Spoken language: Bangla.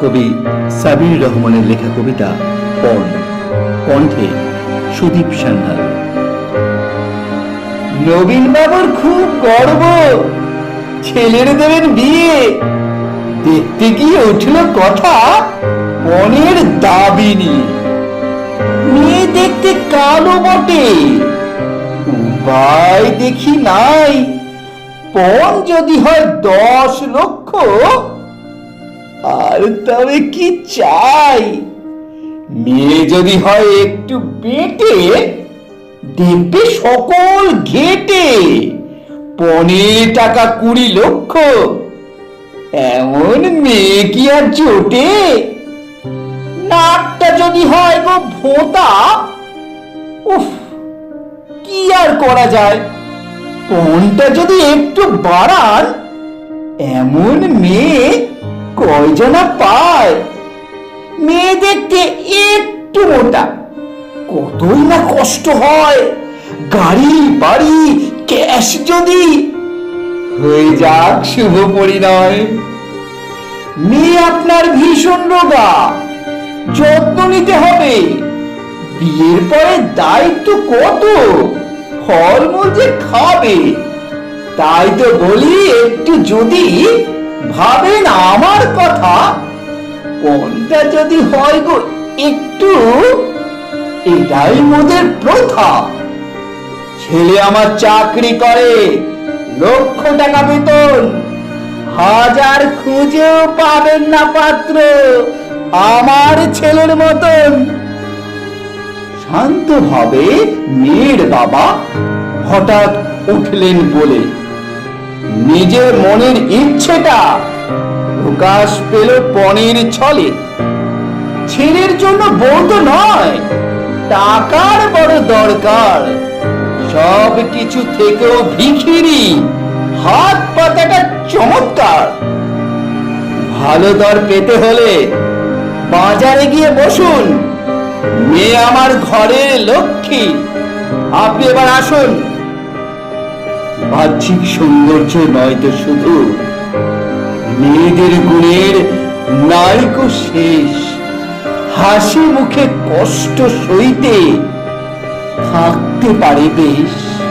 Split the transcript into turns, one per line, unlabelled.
কবি সাবির রহমানের লেখা কবিতা পণ। কণ্ঠে সুদীপ সান্যাল।
নবীন বাবুর খুব গর্ব। ছেলের দেবেন বিয়ে। দেখতে গিয়ে উঠল কথা পনেরো দাবি নিয়ে। মেয়ে দেখতে কালো বটে। উপায় দেখি নাই। পণ যদি হয় দশ লক্ষ। আর তবে কি চাই? মেয়ে যদি হয় একটু বেটে, দেখবে সকল ঘেটে। পনেরো টাকা কুড়ি লক্ষ। এমন মেয়ে কি আর জোটে? নাকটা যদি হয় গো ভোঁতা, উফ, কি আর করা যায়? পনটা যদি একটু বাড়ান, এমন মেয়ে কয়জনা পায়। মেয়ে দেখতে একটু মোটা, কতই না কষ্ট হয়। গাড়ি, বাড়ি, ক্যাশ যদি হয়ে যাক শুভ পরিণয়। মেয়ে আপনার ভীষণ রোগা, যত্ন নিতে হবে। বিয়ের পরে দায়িত্ব কত? ফলমূল যে খাবে। তাই তো বলি, একটু যদি ভাবেন আমার কথা? কোনটা যদি হয় গো একটু? এটাই মোদের প্রথা। ছেলে আমার চাকরি করে, লক্ষ টাকা বেতন। হাজার খুঁজেও পাবেন না পাত্র, আমার ছেলের মতন। শান্ত শান্তভাবে মেয়ের বাবা হঠাৎ উঠলেন বলে নিজের মনের ইচ্ছেটা প্রকাশ পেল পনেরো ছলে। ছেলের জন্য তো নয়, টাকার বড় দরকার। সব কিছু থেকেও ভিখিরি, হাত পাতাটা চমৎকার। ভালো দর পেতে হলে বাজারে গিয়ে বসুন। মেয়ে আমার ঘরের লক্ষ্মী। আপনি এবার আসুন। বাহ্যিক সৌন্দর্য নয় তো শুধু। মেয়েদের গুণের নায়ক শেষ। হাসি মুখে কষ্ট সইতে থাকতে পারে বেশ।